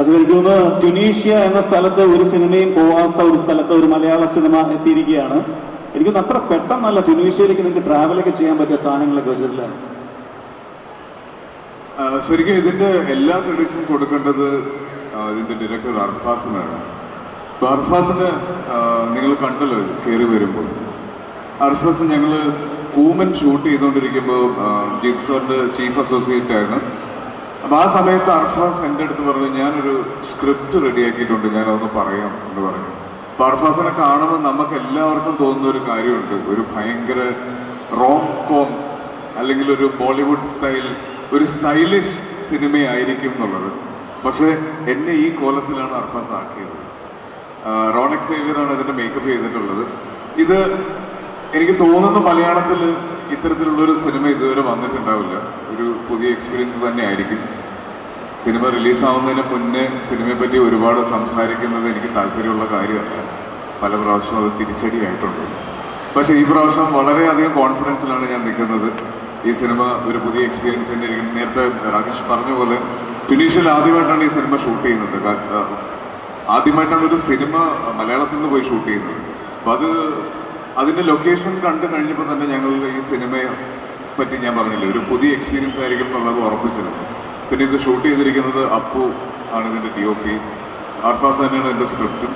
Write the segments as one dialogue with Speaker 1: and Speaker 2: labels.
Speaker 1: പക്ഷെ എനിക്ക് തോന്നുന്നു ട്യുണീഷ്യ എന്ന സ്ഥലത്ത് ഒരു സിനിമയും പോവാത്ത ഒരു സ്ഥലത്ത് ഒരു മലയാള സിനിമ എത്തിയിരിക്കുകയാണ്. എനിക്ക് അത്ര പെട്ടെന്നല്ല ട്യൂണീഷ്യയിലേക്ക് നിങ്ങൾക്ക് ട്രാവലൊക്കെ ചെയ്യാൻ പറ്റിയ സാധനങ്ങളൊക്കെ വെച്ചിട്ടില്ല?
Speaker 2: ശരിക്കും ഇതിന്റെ എല്ലാ ക്രെഡിറ്റ്സും കൊടുക്കേണ്ടത് ഇതിന്റെ ഡയറക്ടർ അർഫാസിനാണ്. അർഫാസിന് നിങ്ങൾ കണ്ടല്ലോ കയറി വരുമ്പോൾ. അർഫാസ് ഞങ്ങൾ കൂമൻ ഷൂട്ട് ചെയ്തുകൊണ്ടിരിക്കുമ്പോൾ ജീത് സാറിന്റെ ചീഫ് അസോസിയേറ്റ് ആണ്. അപ്പൊ ആ സമയത്ത് അർഫാസ് എന്റെ അടുത്ത് പറഞ്ഞു ഞാനൊരു സ്ക്രിപ്റ്റ് റെഡിയാക്കിയിട്ടുണ്ട് ഞാൻ അതൊന്ന് പറയാം എന്ന് പറഞ്ഞു. അപ്പൊ അർഫാസിനെ കാണുമ്പോൾ നമുക്ക് എല്ലാവർക്കും തോന്നുന്ന ഒരു കാര്യമുണ്ട്. ഒരു ഭയങ്കര റോം കോം അല്ലെങ്കിൽ ഒരു ബോളിവുഡ് സ്റ്റൈൽ ഒരു സ്റ്റൈലിഷ് സിനിമയായിരിക്കും എന്നുള്ളത്. പക്ഷേ എന്നെ ഈ കോലത്തിലാണ് അർഫാസ് ആക്കിയത്. റോണക് സേവിയറാണ് ഇതിന്റെ മേക്കപ്പ് ചെയ്തിട്ടുള്ളത്. ഇത് എനിക്ക് തോന്നുന്ന മലയാളത്തിൽ ഇത്തരത്തിലുള്ളൊരു സിനിമ ഇതുവരെ വന്നിട്ടുണ്ടാവില്ല. ഒരു പുതിയ എക്സ്പീരിയൻസ് തന്നെ ആയിരിക്കും സിനിമ റിലീസാവുന്നതിന് മുന്നേ സിനിമയെ പറ്റി ഒരുപാട് സംസാരിക്കുന്നത് എനിക്ക് താല്പര്യമുള്ള കാര്യമല്ല. പല പ്രാവശ്യം അത് തിരിച്ചടിയായിട്ടുണ്ട്. പക്ഷേ ഈ പ്രാവശ്യം വളരെയധികം കോൺഫിഡൻസിലാണ് ഞാൻ നിൽക്കുന്നത്. ഈ സിനിമ ഒരു പുതിയ എക്സ്പീരിയൻസ് തന്നെ ആയിരിക്കും. നേരത്തെ രാകേഷ് പറഞ്ഞ പോലെ ട്യുണീഷ്യയിൽ ആദ്യമായിട്ടാണ് ഈ സിനിമ ഷൂട്ട് ചെയ്യുന്നത്. ആദ്യമായിട്ടാണ് ഒരു സിനിമ മലയാളത്തിൽ നിന്ന് പോയി ഷൂട്ട് ചെയ്യുന്നത്. അപ്പോൾ അത് അതിന്റെ ലൊക്കേഷൻ കണ്ടു കഴിഞ്ഞപ്പോൾ തന്നെ ഞങ്ങൾ ഈ സിനിമയെ പറ്റി ഞാൻ പറഞ്ഞില്ല ഒരു പുതിയ എക്സ്പീരിയൻസ് ആയിരിക്കും എന്നുള്ളത് ഉറപ്പിച്ചിരുന്നു. പിന്നെ ഇത് ഷൂട്ട് ചെയ്തിരിക്കുന്നത് അപ്പു ആണ് ഇതിന്റെ ഡി ഒ പി അർഫാസ് തന്നെയാണ് എന്റെ സ്ക്രിപ്റ്റും.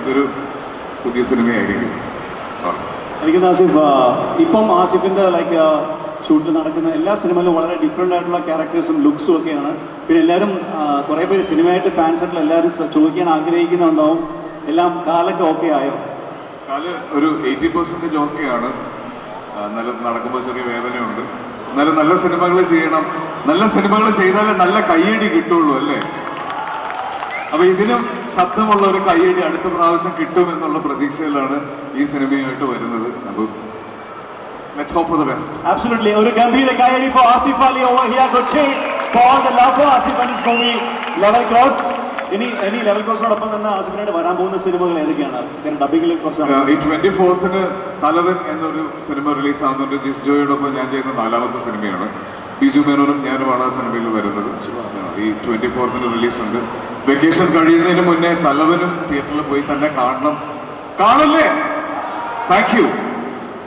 Speaker 2: ഇതൊരു പുതിയ സിനിമയായിരിക്കും. സോറി
Speaker 1: എനിക്ക് ആസിഫ് ഇപ്പം ആസിഫിന്റെ ലൈക്ക് ഷൂട്ടിൽ നടക്കുന്ന എല്ലാ സിനിമയിലും വളരെ ഡിഫറെന്റ് ആയിട്ടുള്ള ക്യാരക്ടേഴ്സും ലുക്സും ഒക്കെയാണ്. പിന്നെ എല്ലാവരും കുറേ പേര് സിനിമയായിട്ട് ഫാൻസ് ആയിട്ടുള്ള എല്ലാവരും ചോദിക്കാൻ ആഗ്രഹിക്കുന്നുണ്ടാവും. എല്ലാം കാലൊക്കെ ഓക്കെ ആയോ?
Speaker 2: കാൽ ഒരു എയ്റ്റി പെർസെന്റേജ് ഓക്കെയാണ് നല്ല നടക്കുമ്പോൾ ചെറിയ വേദനയുണ്ട്. എന്നാലും നല്ല സിനിമകൾ ചെയ്യണം നല്ല സിനിമകൾ ചെയ്താലേ നല്ല കയ്യടി കിട്ടുള്ളൂ അല്ലേ അപ്പൊ ഇതിനും ശബ്ദമുള്ള ഒരു കയ്യടി അടുത്ത പ്രാവശ്യം കിട്ടും എന്നുള്ള പ്രതീക്ഷയിലാണ് ഈ സിനിമയായിട്ട് വരുന്നത് അപ്പൊ Let's hope for the best
Speaker 1: Absolutely. ഒരു ഗംഭീര കയ്യടി for Asif Ali over here. Kochi for all the love for Asif and his movie Level. ഇനി ഇനി ലെവൽ ക്രോസിനോടൊപ്പം തന്നെ ആസിഫിനായിട്ട് വരാൻ പോകുന്ന സിനിമകൾ ഏതൊക്കെയാണ്? ഡബിങ്ങിൽ കുറച്ച്
Speaker 2: ഈ ട്വന്റി ഫോർത്തിന് തലവൻ എന്നൊരു സിനിമ റിലീസ് ആകുന്നുണ്ട് ജിസ് ജോയോടൊപ്പം ഞാൻ ചെയ്യുന്ന നാലാമത്തെ സിനിമയാണ്. ബിജു മേനോനും ഞാനുമാണ് ആ സിനിമയിൽ വരുന്നത്. ഈ ട്വന്റി ഫോർത്തിന് റിലീസ് ഉണ്ട് വെക്കേഷൻ കഴിയുന്നതിന് മുന്നേ തലവനും തിയേറ്ററിൽ പോയി തന്നെ കാണണം. കാണല്ലേ? Thank you